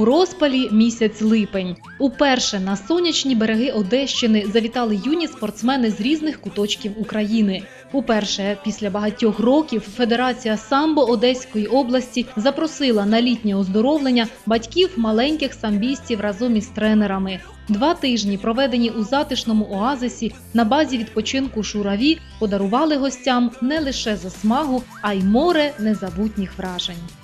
У розпалі місяць липень. Уперше на сонячні береги Одещини завітали юні спортсмени з різних куточків України. Уперше після багатьох років Федерація самбо Одеської області запросила на літнє оздоровлення батьків маленьких самбістів разом із тренерами. Два тижні, проведені у затишному оазисі на базі відпочинку Шураві, подарували гостям не лише засмагу, а й море незабутніх вражень.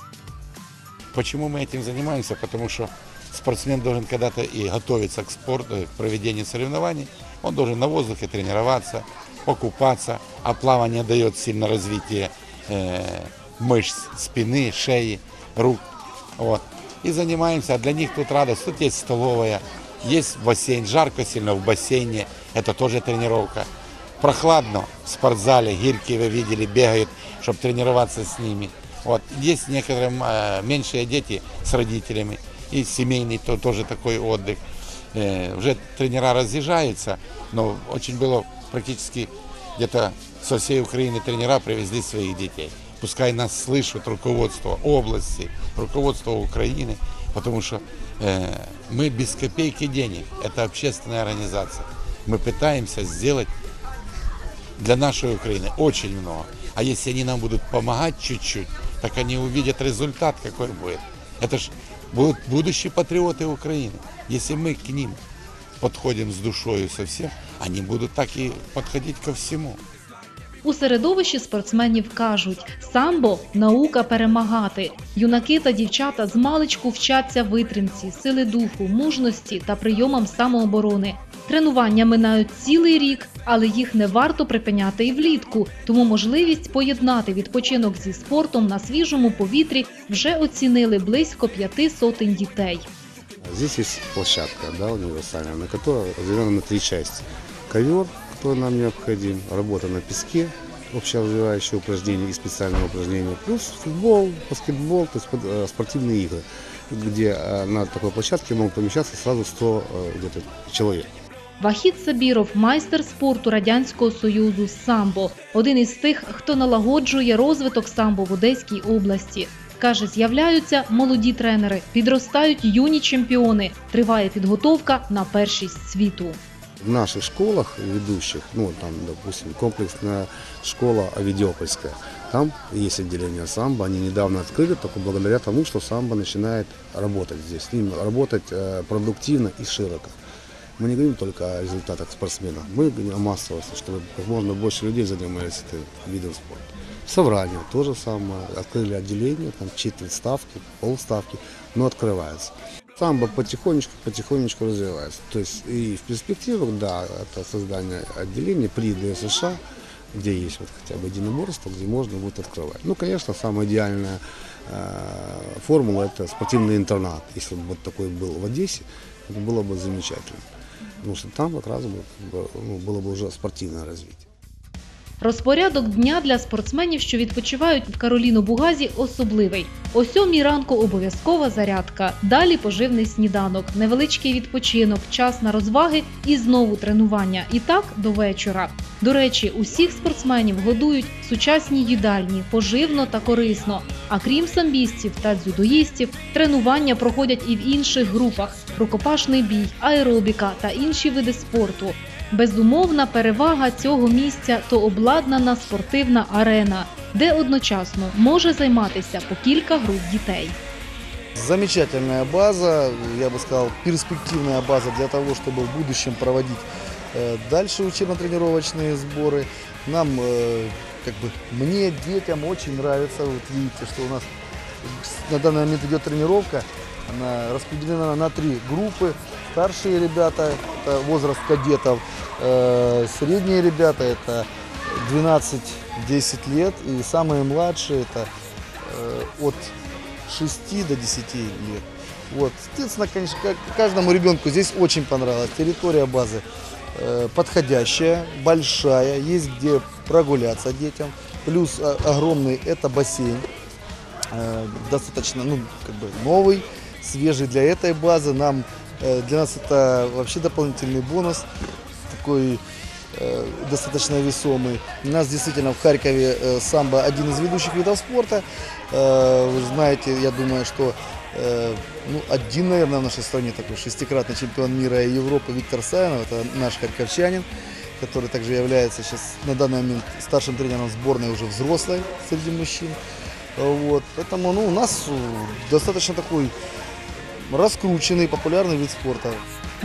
Почему мы этим занимаемся? Потому что спортсмен должен когда-то и готовиться к спорту, к проведению соревнований. Он должен на воздухе тренироваться, покупаться, а плавание дает сильно развитие э, мышц спины, шеи, рук. Вот. И занимаемся. А для них тут радость. Тут есть столовая, есть бассейн. Жарко сильно в бассейне. Это тоже тренировка. Прохладно в спортзале. Гирьки вы видели, бегают, чтобы тренироваться с ними. Вот. Есть некоторые э, меньшие дети с родителями. И семейный то, тоже такой отдых. Э, уже тренера разъезжаются, но очень было практически где-то со всей Украины тренера привезли своих детей. Пускай нас слышат руководство области, руководство Украины, потому что э, мы без копейки денег. Это общественная организация. Мы пытаемся сделать для нашей Украины очень много. А если они нам будут помогать чуть-чуть, так они увидят результат, какой будет. Это ж будут будущие патриоты Украины. Если мы к ним подходим с душою совсем, они будут так и подходить ко всему. У середовищі спортсменів кажуть: самбо наука перемагати. Юнаки та дівчата з маличку вчаться витримці, сили духу, мужності та прийомам самооборони. Тренування минають цілий рік, але їх не варто припиняти і влітку. Тому можливість поєднати відпочинок зі спортом на свіжому повітрі вже оцінили близько п'яти сотень дітей. Здесь есть площадка да, универсальная, на которой разделена на три части. Ковер, который нам необходим, работа на песке, общеразвивающие упражнения и специальные упражнения, плюс футбол, баскетбол, то есть под- э, спортивные игры, где э, на такой площадке могут помещаться сразу 100 э, где-то человек. Вахід Сабіров, майстер спорту Радянського Союзу самбо, один із тих, хто налагоджує розвиток самбо в Одеській області. Каже, з'являються молоді тренери, підростають юні чемпіони. Триває підготовка на першість світу. В наших школах ведущих, ну там, допустим, комплексная школа Авидиопольская, там есть отделение самбо, они недавно открыли, только благодаря тому, что самбо начинает работать здесь, с ним работать э, продуктивно и широко. Мы не говорим только о результатах спортсмена, мы говорим о массовости, чтобы как можно больше людей занимались этим видом спорта. Собрание то же самое, открыли отделение, там четверть ставки, полставки, но открывается. Самбо потихонечку, потихонечку развивается. То есть и в перспективах, да, это создание отделения при ДСШ, где есть вот хотя бы единоборство, где можно будет открывать. Ну, конечно, самая идеальная э, формула – это спортивный интернат. Если бы вот такой был в Одессе, это было бы замечательно. Потому что там как раз бы, как бы, ну, было бы уже спортивное развитие. Розпорядок дня для спортсменів, що відпочивають в Кароліну Бугазі, особливий. О сьомій ранку обов'язкова зарядка, далі поживний сніданок, невеличкий відпочинок, час на розваги і знову тренування. І так до вечора. До речі, усіх спортсменів годують в сучасній їдальні, поживно та корисно. А крім самбістів та дзюдоїстів, тренування проходять і в інших групах: рукопашний бій, аеробіка та інші види спорту. Безумовна перевага цього місця то обладнана спортивна арена, де одночасно може займатися по кілька груп дітей. Замечательная база, я бы сказал, перспективная база для того, чтобы в будущем проводить э, дальше учебно-тренировочные сборы. Нам, э, как бы, мне, детям очень нравится. Вот видите, что у нас на данный момент идет тренировка. Она распределена на три группы. Старшие ребята, это возраст кадетов, э, средние ребята, это 12-10 лет, и самые младшие, это э, от 6 до 10 лет. Вот. Соответственно, конечно, каждому ребенку здесь очень понравилось. Территория базы э, подходящая, большая, есть где прогуляться детям. Плюс о- огромный это бассейн, достаточно, ну, как бы новый, свежий для этой базы. Нам, э, для нас это вообще дополнительный бонус, такой э, достаточно весомый. У нас действительно в Харькове э, самбо один из ведущих видов спорта. Э, Вы знаете, я думаю, что Э, Ну, один, наверное, в нашей стране такой шестикратный чемпион мира и Европы Виктор Саинов, это наш харьковчанин, который также является сейчас на данный момент старшим тренером сборной уже взрослой среди мужчин. Вот. Поэтому ну, у нас э, достаточно такой раскрученный, популярный вид спорта.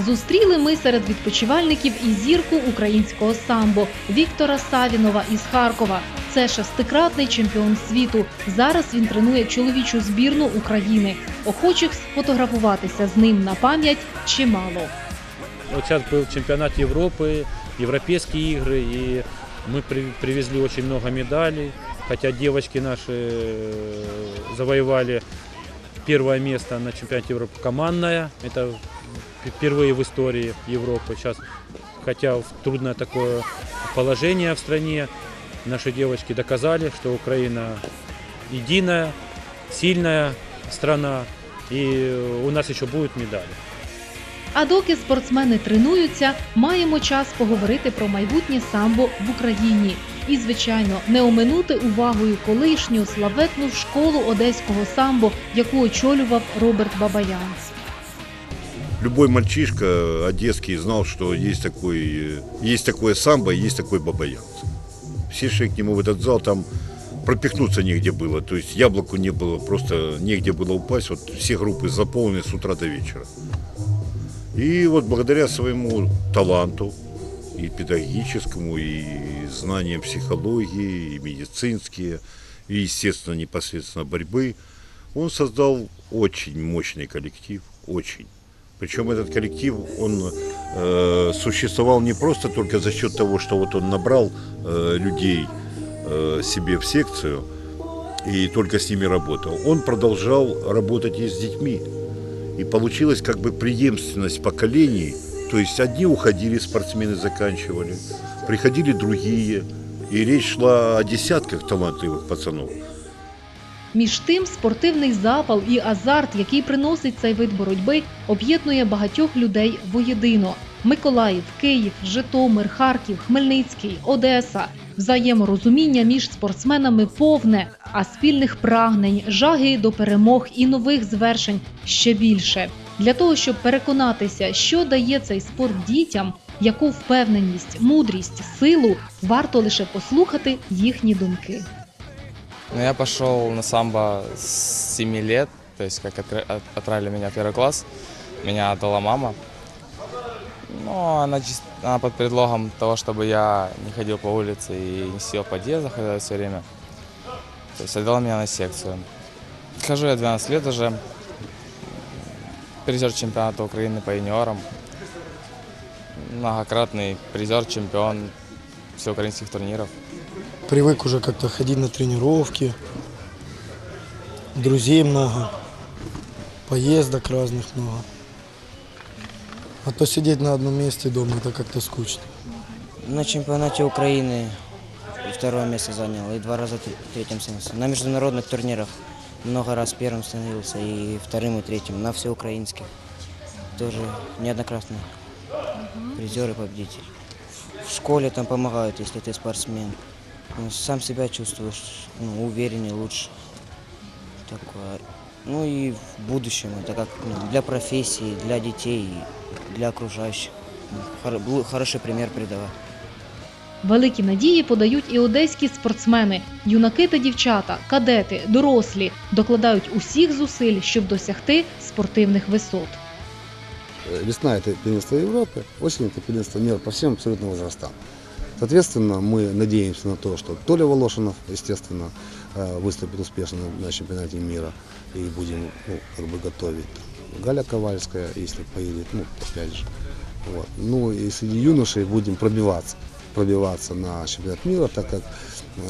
Зустріли ми серед відпочивальників і зірку українського самбо Віктора Савінова із Харкова. Це шестикратний чемпіон світу. Зараз він тренує чоловічу збірну України. Охочих сфотографуватися з ним на пам'ять чимало. Вот сейчас был чемпионат Европы, европейские игры, и мы при- привезли очень много медалей. Хотя девочки наши э, завоевали первое место на чемпионате Европы командное. Это п- впервые в истории Европы. Сейчас, хотя в трудное такое положение в стране, наши девочки доказали, что Украина единая, сильная страна. И у нас еще будут медали. А доки спортсмени тренуються, маємо час поговорити про майбутнє самбо в Україні. І, звичайно, не оминути увагою колишню славетну школу одеського самбо, яку очолював Роберт Бабаян. Любой мальчишка одесский знал, что есть, такой, э, есть такое самбо, и есть такой бабаянц. Все шли к нему в этот зал, там пропихнуться негде было. То есть яблоку не было, просто негде было упасть. Вот все группы заполнены с утра до вечера. И вот благодаря своему таланту, и педагогическому, и знаниям психологии, и медицинские, и, естественно, непосредственно борьбы, он создал очень мощный коллектив, очень. Причем этот коллектив, он э, существовал не просто только за счет того, что вот он набрал э, людей э, себе в секцию и только с ними работал. Он продолжал работать и с детьми. И получилась как бы преемственность поколений. То есть одни уходили, спортсмены заканчивали, приходили другие. И речь шла о десятках талантливых пацанов. Між тим, спортивний запал і азарт, який приносить цей вид боротьби, об'єднує багатьох людей воєдино. Миколаїв, Київ, Житомир, Харків, Хмельницький, Одеса. Взаєморозуміння між спортсменами повне, а спільних прагнень, жаги до перемог і нових звершень ще більше Для того, щоб переконатися, що дає цей спорт дітям, яку впевненість, мудрість, силу, варто лише послухати їхні думки. Ну, я пошел на самбо с 7 лет, то есть как откры- от- отправили меня в первый класс, меня отдала мама. Но она, чис- она под предлогом того, чтобы я не ходил по улице и не сидел в подъездах все время, то есть отдала меня на секцию. Хожу я 12 лет уже, призер чемпионата Украины по юниорам, многократный призер, чемпион всеукраинских турниров. привык уже как-то ходить на тренировки, друзей много, поездок разных много. А то сидеть на одном месте дома это как-то скучно. На чемпионате Украины второе место занял и два раза тр- третьим становился. На международных турнирах много раз первым становился и вторым и третьим. На всеукраинских тоже неоднократно призер и победитель. В школе там помогают, если ты спортсмен. Ну, Сам себя чувствуешь ну, увереннее, лучше. Такое. Ну и в будущем это как ну, для профессии, для детей, для окружающих. Хор- Хороший пример придавать. Великі надії подають і одеські спортсмени, юнаки та дівчата, кадети, дорослі докладають усіх зусиль, щоб досягти спортивних висот. Э, Весна – это первенство Европы, осень – это первенство мира по всем абсолютно возрастам. Соответственно, мы надеемся на то, что Толя Волошинов, естественно, э, выступит успешно на чемпионате мира и будем ну, как бы готовить. Галя Ковальская, если поедет, ну, опять же. Вот. Ну и среди юношей будем пробиваться, пробиваться на чемпионат мира, так как э,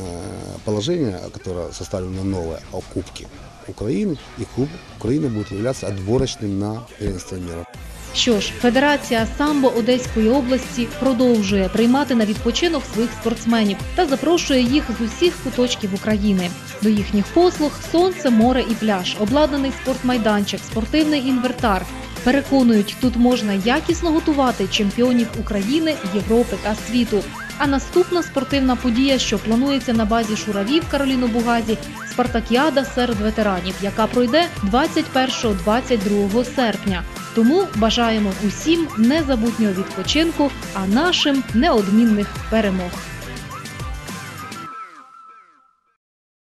положение, которое составлено новое о Кубке Украины, и Кубок Украины будет являться отборочным на первенство мира. Що ж, Федерація самбо Одеської області продовжує приймати на відпочинок своїх спортсменів та запрошує їх з усіх куточків України. До їхніх послуг сонце, море і пляж, обладнаний спортмайданчик, спортивний інвертар. Переконують, тут можна якісно готувати чемпіонів України, Європи та світу. А наступна спортивна подія, що планується на базі Шуравів Кароліно Бугазі, Спартакіада серед ветеранів, яка пройде 21-22 серпня. Тому бажаємо усім незабутнього відпочинку, а нашим неодмінних перемог.